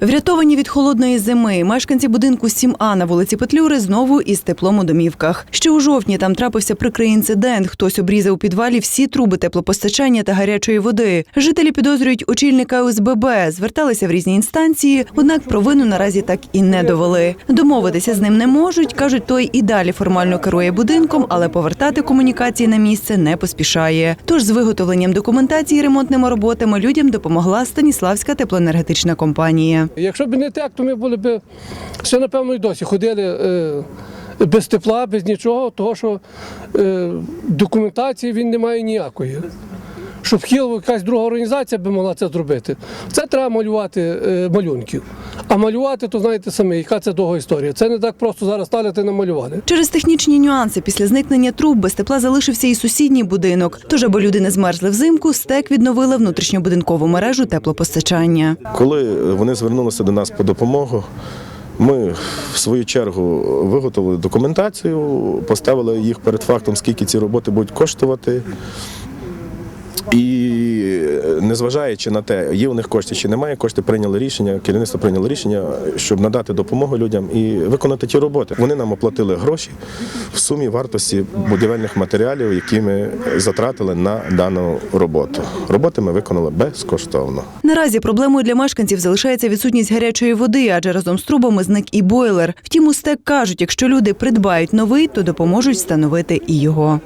Врятовані від холодної зими, мешканці будинку 7А на вулиці Петлюри знову із теплом у домівках. Ще у жовтні там трапився прикрий інцидент. Хтось обрізав у підвалі всі труби теплопостачання та гарячої води. Жителі підозрюють очільника ОСББ, зверталися в різні інстанції, однак провину наразі так і не довели. Домовитися з ним не можуть. кажуть, той і далі формально керує будинком, але повертати комунікації на місце не поспішає. Тож з виготовленням документації ремонтними роботами людям допомогла Станіславська теплоенергетична компанія. Якщо б не так, то ми були б ще, напевно, і досі ходили е, без тепла, без нічого, того що е, документації він не має ніякої. Щоб хіл якась друга організація би могла це зробити. Це треба малювати е, малюнків. А малювати, то знаєте самі, яка це довга історія. Це не так просто зараз ставити намалювали. Через технічні нюанси після зникнення труб без тепла залишився і сусідній будинок. Тож, аби люди не змерзли взимку, стек відновила внутрішньобудинкову мережу теплопостачання. Коли вони звернулися до нас по допомогу, ми в свою чергу виготовили документацію, поставили їх перед фактом, скільки ці роботи будуть коштувати. І незважаючи на те, є у них кошти чи немає коштів, прийняли рішення, керівництво прийняло рішення, щоб надати допомогу людям і виконати ті роботи. Вони нам оплатили гроші в сумі вартості будівельних матеріалів, які ми затратили на дану роботу. Роботи ми виконали безкоштовно. Наразі проблемою для мешканців залишається відсутність гарячої води, адже разом з трубами зник і бойлер. Втім, у стек кажуть, якщо люди придбають новий, то допоможуть встановити і його.